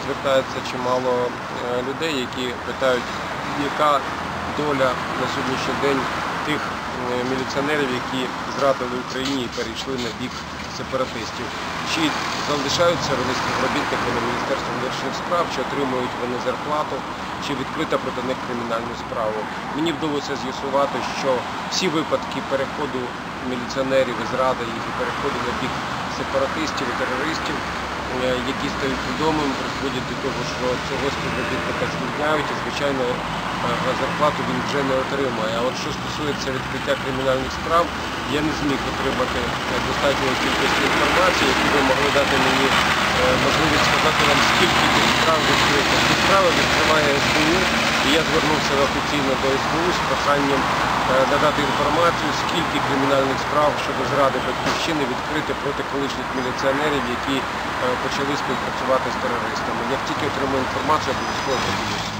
звертається чимало е, людей, які питають, яка доля на сьогоднішній день тих е, міліціонерів, які зрадили Україні і перейшли на бік сепаратистів. Чи залишаються вони співробітниками Міністерства внутрішніх справ, чи отримують вони зарплату, чи відкрита проти них кримінальну справу. Мені вдалося з'ясувати, що всі випадки переходу міліціонерів і зради їх і переходу на бік сепаратистів і терористів, е, які стають відомими, призводять до того, що цього співробітника звільняють і, звичайно, е, зарплату він вже не отримає. А от що стосується відкриття кримінальних справ, я не зміг отримати е, достатньої кількості інформації, які ви могли дати мені е, можливість сказати вам, скільки тих справ відкрито. Ці відкриває СБУ, і я звернувся офіційно до СБУ з проханням е, надати інформацію, скільки кримінальних справ щодо зради батьківщини відкрити проти колишніх міліціонерів, які е, почали співпрацювати з терористами. Як тільки отримаю інформацію, обов'язково поділюся.